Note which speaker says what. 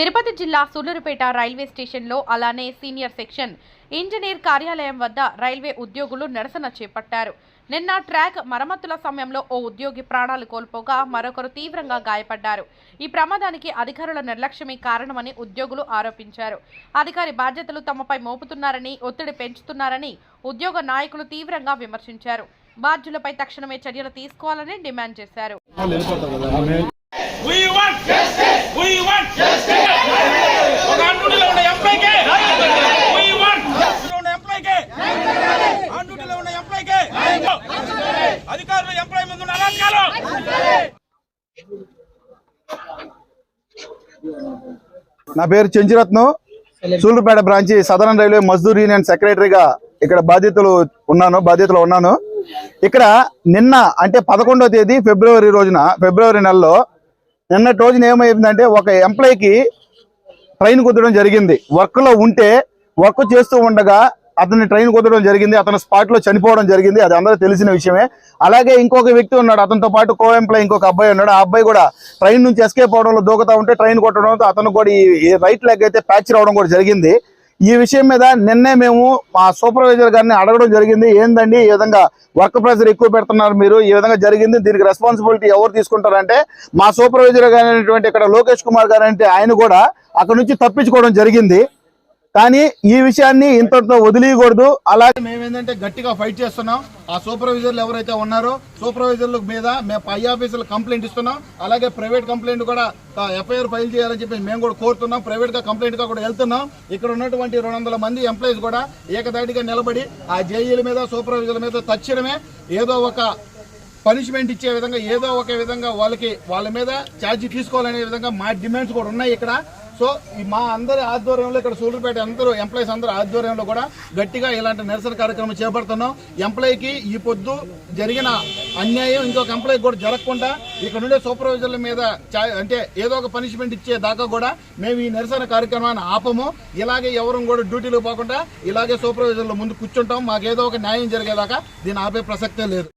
Speaker 1: తిరుపతి జిల్లా సూలూరుపేట రైల్వే స్టేషన్లో అలానే సీనియర్ సెక్షన్ ఇంజనీర్ కార్యాలయం వద్ద రైల్వే ఉద్యోగులు నిరసన చేపట్టారు. నిన్న ట్రాక్ మరమ్మతుల సమయంలో ఓ ఉద్యోగి ప్రాణాలు కోల్పోగా మరొకరు తీవ్రంగా గాయపడ్డారు. ఈ ప్రమాదానికి అధికారుల నిర్లక్ష్యమే కారణమని ఉద్యోగులు ఆరోపించారు. అధికారి బాధ్యతలు తమపై మోపుతున్నారని ఒత్తిడి పెంచుతున్నారని ఉద్యోగ నాయకులు తీవ్రంగా విమర్శించారు. బాధ్యులపై తక్షణమే చర్యలు తీసుకోవాలని డిమాండ్ చేశారు.
Speaker 2: నా పేరు Chenchiratnam Sullurpeta branch southern railway Mazdoor union సెక్రటరీగా ఇక్కడ బాధ్యతలు ఉన్నాను బాధ్యతలో ఉన్నాను. ఇక్కడ నిన్న అంటే పదకొండో తేదీ ఫిబ్రవరి రోజున ఫిబ్రవరి నెలలో నిన్నటి రోజున ఏమైందంటే ఒక ఎంప్లాయీకి ట్రైన్ కుదరడం జరిగింది. వర్క్లో ఉంటే వర్క్ చేస్తూ ఉండగా అతన్ని ట్రైన్ కుదరడం జరిగింది అతను స్పాట్లో చనిపోవడం జరిగింది అది అందరూ తెలిసిన విషయమే. అలాగే ఇంకొక వ్యక్తి ఉన్నాడు అతనితో పాటు కో ఎంప్లాయ్ ఇంకొక అబ్బాయి ఉన్నాడు. ఆ అబ్బాయి కూడా ట్రైన్ నుంచి ఎస్కేప్ అవడంలో దూకుతా ఉంటే ట్రైన్ కొట్టడంతో అతను కూడా ఈ రైట్ లెగ్ అయితే ప్యాచ్ రావడం కూడా జరిగింది. ఈ విషయం మీద నిన్నే మేము మా సూపర్వైజర్ గారిని అడగడం జరిగింది ఏందండి ఈ విధంగా వర్క్ ప్రెషర్ ఎక్కువ పెడుతున్నారు మీరు ఈ విధంగా జరిగింది దీనికి రెస్పాన్సిబిలిటీ ఎవరు తీసుకుంటారంటే మా సూపర్వైజర్ గారైనటువంటి ఇక్కడ లోకేష్ కుమార్ గారు అంటే ఆయన కూడా అక్కడ నుంచి తప్పించుకోవడం జరిగింది. కానీ ఈ విషయాన్ని ఇంతటితో వదిలేయకూడదు. అలాగే మేమేంటంటే గట్టిగా ఫైట్ చేస్తున్నాం. ఆ సూపర్వైజర్లు ఎవరైతే ఉన్నారో సూపర్వైజర్ల మీద మేము పై ఆఫీసులు కంప్లైంట్ ఇస్తున్నాం. అలాగే ప్రైవేట్ కంప్లైంట్ కూడా ఎఫ్ఐఆర్ ఫైల్ చేయాలని చెప్పి మేము కూడా కోరుతున్నాం. ప్రైవేట్గా కంప్లైంట్గా కూడా వెళ్తున్నాం. ఇక్కడ ఉన్నటువంటి రెండు వందల మంది ఎంప్లాయీస్ కూడా ఏకదాటిగా నిలబడి ఆ జేఈల మీద సూపర్వైజర్ల మీద తక్షణమే ఏదో ఒక పనిష్మెంట్ ఇచ్చే విధంగా ఏదో ఒక విధంగా వాళ్ళకి వాళ్ళ మీద ఛార్జీ తీసుకోవాలనే విధంగా మా డిమాండ్స్ కూడా ఉన్నాయి ఇక్కడ. సో ఈ మా అందరి ఆధ్వర్యంలో ఇక్కడ సూళ్ళూరుపేట అందరూ ఎంప్లాయీస్ అందరూ ఆధ్వర్యంలో కూడా గట్టిగా ఇలాంటి నిరసన కార్యక్రమం చేపడుతున్నాం. ఎంప్లాయీకి ఈ పొద్దు జరిగిన అన్యాయం ఇంకొక ఎంప్లాయీ కూడా జరగకుండా ఇక్కడ ఉండే సూపర్వైజర్ల మీద అంటే ఏదో ఒక పనిష్మెంట్ ఇచ్చే దాకా కూడా మేము ఈ నిరసన కార్యక్రమాన్ని ఆపము. ఇలాగే ఎవరు కూడా డ్యూటీలో పోకుండా ఇలాగే సూపర్వైజర్ల ముందు కూర్చుంటాం. మాకు ఏదో ఒక న్యాయం జరిగేదాకా దీన్ని ఆపే ప్రసక్తే లేదు.